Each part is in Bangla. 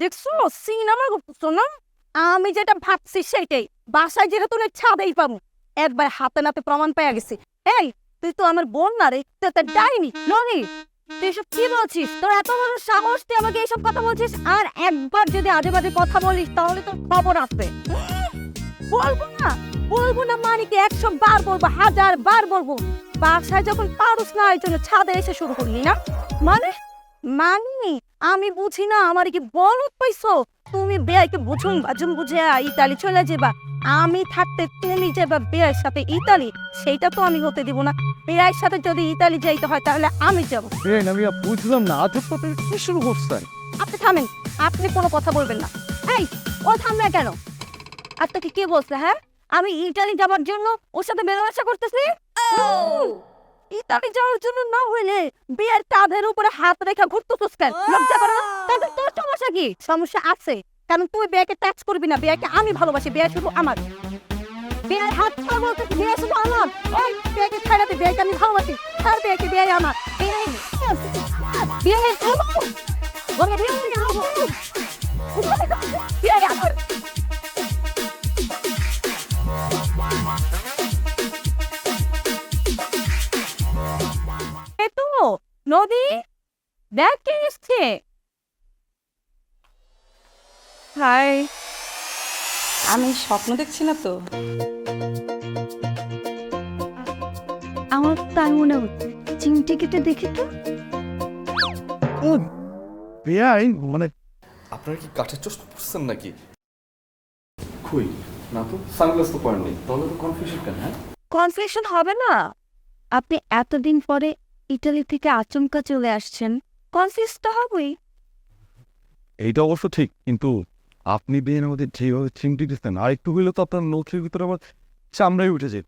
দেখছ? সিনেমা করতেছো না আমি যেটা ভাবছি সেটাই। বাসায় যেটা তোর ছাদেই পাবো। একবার হাতে নাতে প্রমাণ পেয়ে গেছি। এই, তুই তো আমার বোন না রে। তো ডাইনি, ননি। তুই এসব কি বলছিস? তোর এত বড় সাহস, তুই আমাকে এইসব কথা বলছিস? আর একবার যদি আজে বাজে কথা বলিস, তাহলে তোর খবর আছে বলব না। বলব না মানে কি একশো বার বলব, হাজার বার বলব। বাসায় যখন পারুস না, এই জন্য ছাদে এসে শুরু করলি না? মানে? মানি? আমি বুঝি না আমার কি বলত পাইছো তুমি বেয়াইকে বুঝুন বাজুন বুঝে ইতালি চলে যাবা। আমি থাকতে তুমি যাবা বেয়ের সাথে ইতালি সেইটা তো আমি হতে দিব না। বেয়ের সাথে যদি ইতালি যাইতে হয় তাহলে আমি যাব। বেআইন আমি বুঝলাম না। আজব কথা কি শুরু করছেন? আপনি থামেন আপনি কোনো কথা বলবেন না। এই ও থামলে কেন? আর তোকে কে বলছে হ্যাঁ? আমি ইটালি যাবার জন্য ওর সাথে মেলামেশা করতেছি? ইতালি যাওয়ার জন্য না হইলে বিয়ের কাঁধের উপরে হাত রেখা ঘুরতেছিস কেন লজ্জা করে না তাহলে তোর সমস্যা কি সমস্যা আছে কারণ তুই বিয়েকে টাচ করবি না বিয়েকে আমি ভালোবাসি বিয়ে শুধু আমার বিয়ের হাত ছাড়া বলতে বিয়ে শুধু আমার ওই বিয়েকে ছাড়াতে বিয়েকে আমি ভালোবাসি তার বিয়েকে বিয়ে আমার বিয়ে বিয়ে আমার বিয়ে আমার নদী? দেখ কে এসছে। হাই। আমি স্বপ্ন দেখছি না তো। আমার তাই মনে হচ্ছে। চিমটি কেটে দেখি তো। ও বেআইন মানে আপনারা কি কাঠের চশমা পড়ছেন নাকি? কই? না তো সানগ্লাস তো তাহলে তো কনফিউশন কেন হ্যাঁ? কনফিউশন হবে না। আপনি এতদিন পরে ইটালি থেকে আচমকা চলে আসছেন। কনফিউজ তো হবেই। এইটা অবশ্য ঠিক কিন্তু আপনি বেন আমাদের যেভাবে চিমটি দিচ্ছেন আর একটু হইলে তো আপনার নথির ভিতরে আবার চামড়াই উঠে যেত।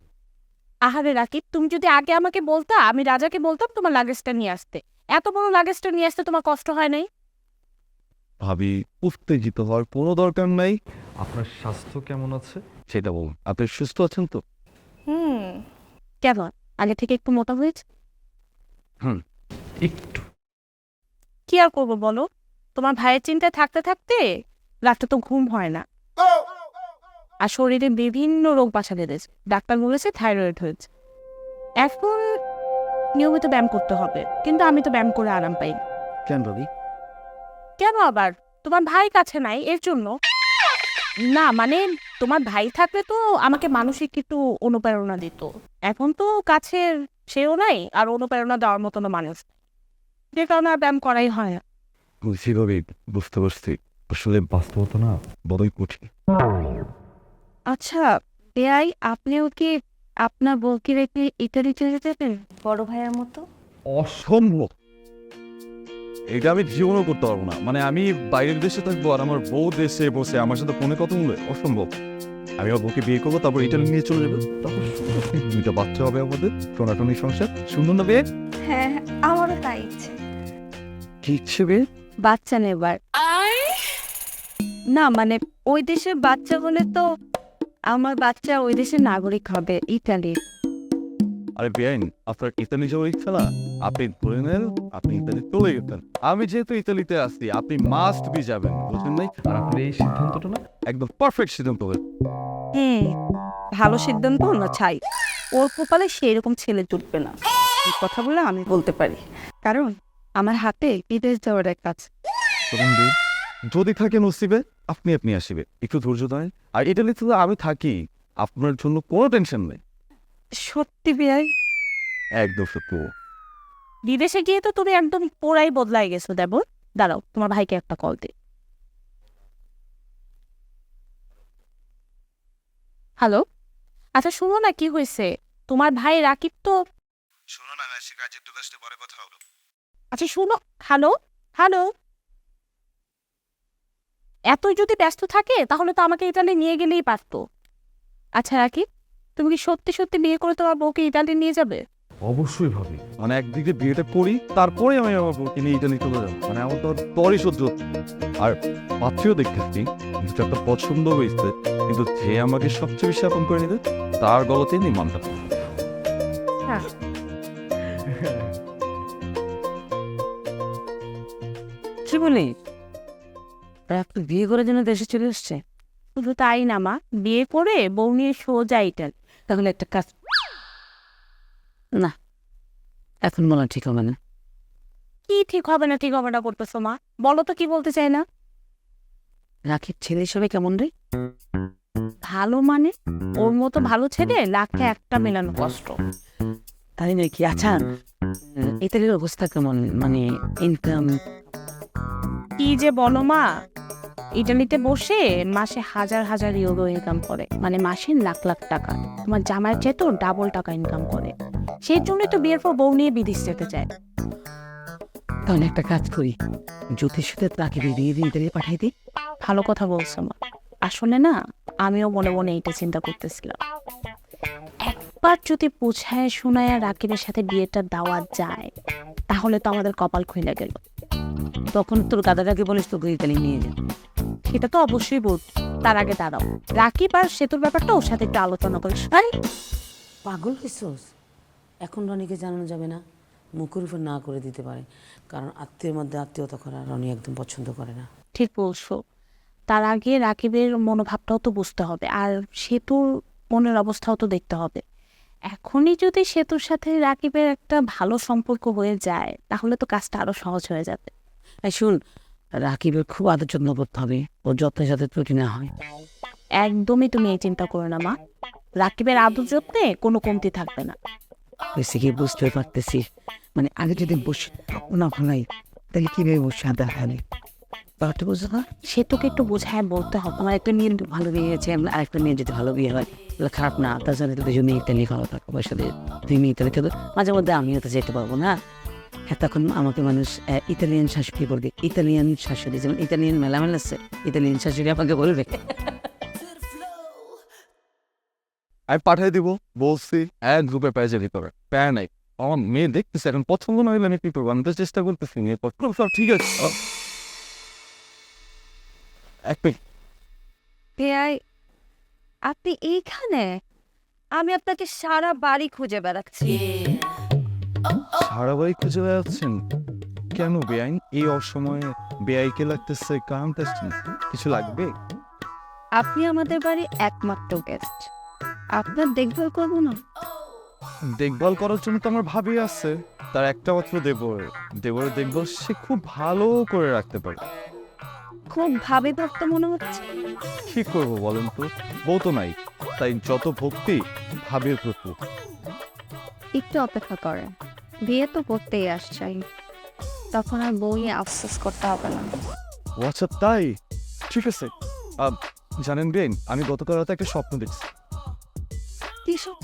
আহারে রাকিব তুমি যদি আগে আমাকে বলতা আমি রাজাকে বলতাম তোমার লাগেজটা নিয়ে আসতে। এত বড় লাগেজটা নিয়ে আসতে তোমার কষ্ট হয় নাই? ভাবি উত্তেজিত হওয়ার কোনো দরকার নাই। আপনার স্বাস্থ্য কেমন আছে? সেটা বলুন। আপনি সুস্থ আছেন তো? হুম। কেন আগে থেকে একটু মোটা হয়েছে? একটু। কি আর করব বলো? তোমার ভাইয়ের চিন্তায় থাকতে থাকতে রাতে তো ঘুম হয় না। আর শরীরে বিভিন্ন রোগ বাসা বেঁধেছে। ডাক্তার বলেছে থাইরয়েড হয়েছে। এখন নিয়মিত ব্যায়াম করতে হবে। কিন্তু আমি তো ব্যায়াম করে আরাম পাই। কেন ভাবি কেন আবার? তোমার ভাই কাছে নাই এর জন্য। না মানে তোমার ভাই থাকলে তো আমাকে মানসিক একটু অনুপ্রেরণা দিত। এখন তো কাছের সেও নাই আর অনুপ্রেরণা দেওয়ার মতনও মানুষ। যে কারণে আর ব্যায়াম করাই হয় না। বুঝছি ভাবি বুঝতে পারছি। আসলে বাস্তবতা না বড়ই কঠিন। আচ্ছা বেআই আপনিও কি আপনার বউকে রেখে ইতালি চলে যাবেন বড় ভাইয়ের মতো? অসম্ভব। এটা আমি জীবনও করতে পারব না। মানে আমি বাইরের দেশে থাকব আর আমার বউ দেশে বসে আমার সাথে ফোনে কথা বলবে অসম্ভব। আমি আমার বউকে বিয়ে করব তারপর ইটালি নিয়ে চলে যাব। তারপর দুইটা বাচ্চা হবে আমাদের টোনাটনি সংসার। সুন্দর না বিয়ে হ্যাঁ হ্যাঁ, আমারও তাই ইচ্ছে। কি ইচ্ছে বিয়ে বাচ্চা নেবার। না মানে ওই দেশের বাচ্চা হলে তো আমার বাচ্চা ওই দেশের নাগরিক হবে ইতালির আরে বেআইন আপনার ইতালি যাওয়ার ইচ্ছা না? আপনি ধরে নেন আপনি ইতালি চলে যেতেন আমি যেহেতু ইতালিতে আসছি আপনি মাস্ট বি যাবেন বুঝলেন নাই? আর আপনার এই সিদ্ধান্তটা না একদম পারফেক্ট সিদ্ধান্ত। হবে হুম ভালো সিদ্ধান্ত না ছাই। ওর কপালে সেই রকম ছেলে জুটবে না। এই কথা বলে আমি বলতে পারি। কারণ আমার হাতে বিদেশ যাওয়ার এক কাজ। যদি থাকে নসিবে আপনি আপনি আসিবে। একটু ধৈর্য ধরেন। আর ইটালিতে তো আমি থাকি। আপনার জন্য কোনো টেনশন নেই। সত্যি বিয়াই? একদম সত্যি। বিদেশে গিয়ে তো তুমি একদম পুরাই বদলাই গেছো দেব দাঁড়াও তোমার ভাইকে একটা কল দে হ্যালো? আচ্ছা শুনো না কি হয়েছে? তোমার ভাই রাকিব তো শোনো না সে কাজে একটু ব্যস্ত পরে কথা হলো। আচ্ছা শুনো হ্যালো? হ্যালো? এতই যদি ব্যস্ত থাকে তাহলে তো আমাকে ইতালি নিয়ে গেলেই পারতো। আচ্ছা রাকিব তুমি কি সত্যি সত্যি বিয়ে করে তোমার বউকে ইতালি নিয়ে যাবে? অবশ্যই ভাবি। মানে একদিকে বিয়েটা করি তারপরে আমি আমার বউকে নিয়ে ইটালি চলে যাব। মানে আমার তো আর তরই সহ্য। আর পাত্রীও দেখতেছি দুটো একটা পছন্দ হয়েছে কিন্তু যে আমাকে সবচেয়ে বেশি আপন করে নিতে তার গলতেই নেই মানটা। কি বলি আপনি বিয়ে করার জন্য দেশে চলে এসছে শুধু তাই না মা। বিয়ে করে বউ নিয়ে সোজা ইটাল। তাহলে একটা কাজ না এখন মনে ঠিক হবে না। কি ঠিক হবে না ঠিক হবে না করতেছো মা? বলো তো কি বলতে চাই না রাখির ছেলে হিসেবে কেমন রে? ভালো মানে? ওর মতো ভালো ছেলে লাখে একটা মেলানো কষ্ট। তাই নাকি? আচ্ছা ইতালির অবস্থা কেমন? মানে ইনকাম কি যে বলো মা? ইটালিতে বসে মাসে হাজার হাজার ইউরো ইনকাম করে। মানে মাসে লাখ লাখ টাকা। তোমার জামাইয়ের চেয়ে তো ডাবল টাকা ইনকাম করে। সেই জন্যই তো বিয়ের পর বউ নিয়ে বিদেশ যেতে চায়। তাহলে একটা কাজ করি। জ্যোতিষ সাথে তাকে বিয়ে দিয়ে ইতালি পাঠাই দিই। ভালো কথা বলছো মা। আসলে না আমিও মনে মনে এইটা চিন্তা করতেছিলাম। একবার যদি বুঝায় শোনায় রাকিবের সাথে বিয়েটা দেওয়া যায় তাহলে তো আমাদের কপাল খুলে গেল। তখন তোর দাদাটাকে বলিস তোকে ইতালি নিয়ে যা সেটা তো অবশ্যই বল তার আগে দাঁড়াও। রাকিব আর সেতুর ব্যাপারটা ওর সাথে একটু আলোচনা করিস। আরে পাগল হয়েছোস এখন রনিকে জানানো যাবে না। মুখের উপর না করে দিতে পারে। কারণ আত্মীয়ের মধ্যে আত্মীয়তা করা রনি একদম পছন্দ করে না। ঠিক বলছো। তার আগে রাকিবের মনোভাবটাও তো বুঝতে হবে। আর সেতুর মনের অবস্থাও তো দেখতে হবে। এখনই যদি সেতুর সাথে রাকিবের একটা ভালো সম্পর্ক হয়ে যায় তাহলে তো কাজটা আরও সহজ হয়ে যাবে। শুন রাকিবের খুব আদর যত্ন করতে হবে। ও যত্নের সাথে ত্রুটি না হয়। একদমই তুমি এই চিন্তা করো না মা। রাকিবের আদর যত্নে কোনো কমতি থাকবে না। বুঝতে পারতেছি। মানে আগে যদি বসে না তাহলে বসে আদা না? সেতুকে একটু বোঝায় বলতে হবে। আমার একটা মেয়ে ভালো বিয়ে হয়েছে মেয়ে যদি ভালো বিয়ে হয়, তাহলে খারাপ না। তাছাড়া তো দুজনে ইতালি খাওয়া টাকা পয়সা দিয়ে। দুই মেয়ে খেতে মাঝে মধ্যে আমিও তো যেতে পারব না। হ্যাঁ তখন আমাকে মানুষ ইতালিয়ান শাশুড়ি বলবে। ইতালিয়ান শাশুড়ি, যেমন ইতালিয়ান মেলা মেলা আছে, ইতালিয়ান শাশুড়ি আমাকে বলবে। আমি পাঠিয়ে দিব বলছি। এক গ্রুপে পেয়ে যেতে পারে প্যার নাই। আমার মেয়ে দেখতেছে এখন পছন্দ না হলে আমি কি করব? আমি তো চেষ্টা করতেছি মেয়ে পছন্দ সব ঠিক আছে। এক মিনিট। আপনি এইখানে? আমি আপনাকে সারা বাড়ি খুঁজে বেড়াচ্ছি। সারা বাড়ি খুঁজে বেড়াচ্ছেন? কেন বেআইন? এই অসময়ে বেআইকে লাগতেছে কারণটা কিছু লাগবে? আপনি আমাদের বাড়ি একমাত্র গেস্ট আপনার দেখভাল করব না? দেখভাল করার জন্য তো আমার ভাবি আছে। তার একটা মাত্র দেবর। দেবরের দেখভাল সে খুব ভালো করে রাখতে পারে। খুব ভাবে ভক্ত মনে হচ্ছে। কি করব বলেন তো? বউ তো নাই। তাই যত ভক্তি ভাবির প্রতি। একটু অপেক্ষা করেন। বিয়ে তো করতেই আসছাই তখন আর বই নিয়ে আফসোস করতে হবে না। ও আচ্ছা তাই? ঠিক আছে। জানেন বেন আমি গতকাল রাতে একটা স্বপ্ন দেখছি। কি সব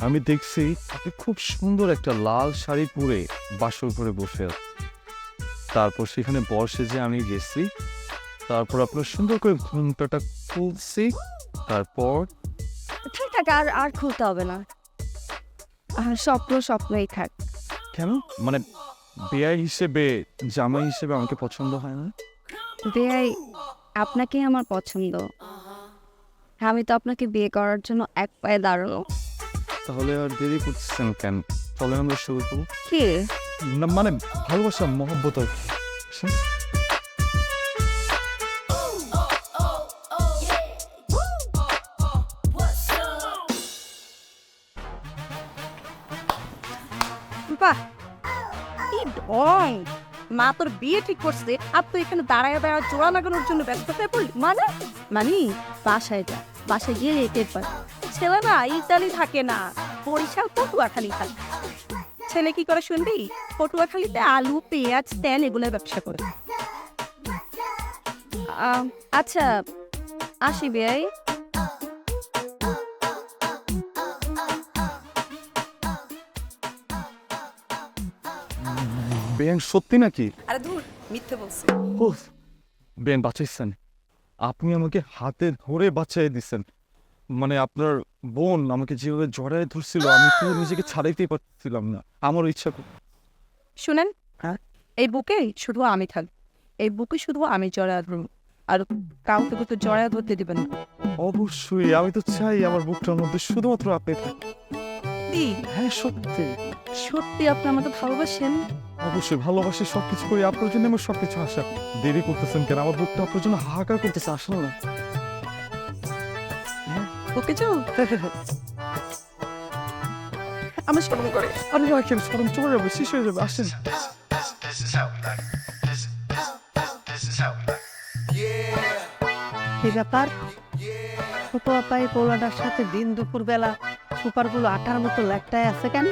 আমি দেখছি আপনি খুব সুন্দর একটা লাল শাড়ি পরে বাসর করে বসে আছেন। তারপর সেখানে বর্ষে যে আমি গেছি। তারপর আপনার সুন্দর করে ঘুমটাটা খুলছি। তারপর ঠিক আছে আর আর খুলতে হবে না। আর স্বপ্ন স্বপ্নই থাক। কেন? মানে বেয়াই হিসেবে জামাই হিসেবে আমাকে পছন্দ হয় না? বেআই আপনাকেই আমার পছন্দ। আমি তো আপনাকে বিয়ে করার জন্য এক পায়ে দাঁড়ানো তাহলে আর দেরি করতেছেন কেন? চলে আমরা শুরু করব কি? না মানে ভালোবাসা মহব্বত আর কি। বাহ! কি ঢং! মা তোর বিয়ে ঠিক করছে আর তুই এখানে দাঁড়ায় দাঁড়ায় জোড়া লাগানোর জন্য ব্যস্ত হয়ে পড়লি। মানে? মানে বাসায় যা। বাসায় গিয়ে রেটের পার। ছেলে না ইতালি থাকে না বরিশাল পটুয়াখালী থাকে। ছেলে কি করে শুনবি? পটুয়াখালীতে আলু পেঁয়াজ তেল এগুলোর ব্যবসা করে। আচ্ছা আসি বেআই বেন সত্যি নাকি? আরে দূর মিথ্যে বলছি। বেন বাঁচাইছেন। আপনি আমাকে হাতে ধরে বাঁচাই দিচ্ছেন মানে আপনার বোন আমাকে যেভাবে জড়ায় ধরছিল আমি তো নিজেকে ছাড়াইতেই পারছিলাম না। আমার ইচ্ছা শুনেন হ্যাঁ? এই বুকে শুধু আমি থাক এই বুকে শুধু আমি জড়ায় ধরব আর কাউকে কিন্তু জড়ায় ধরতে দিবেন না। অবশ্যই আমি তো চাই আমার বুকটার মধ্যে শুধুমাত্র আপনি থাকেন সত্যি? হ্যাঁ সত্যি। সত্যি আপনি আমাকে ভালোবাসেন? অবশ্যই ভালোবাসি সবকিছু করি। আপনার জন্য আমার সবকিছু আসা দেরি করতেছেন কেন? আমার বুকটা আপনার জন্য হাহাকার করতেছে আসলে না। ওকে চল আমার স্মরণ করে আরে রাখেন সরম চলে যাবে শেষ হয়ে যাবে আসেন। কি ব্যাপার? ছোট আপাই পোলাটার সাথে দিন দুপুর বেলা সুপারগুলো আটার মতো ল্যাকটায় আছে কেন?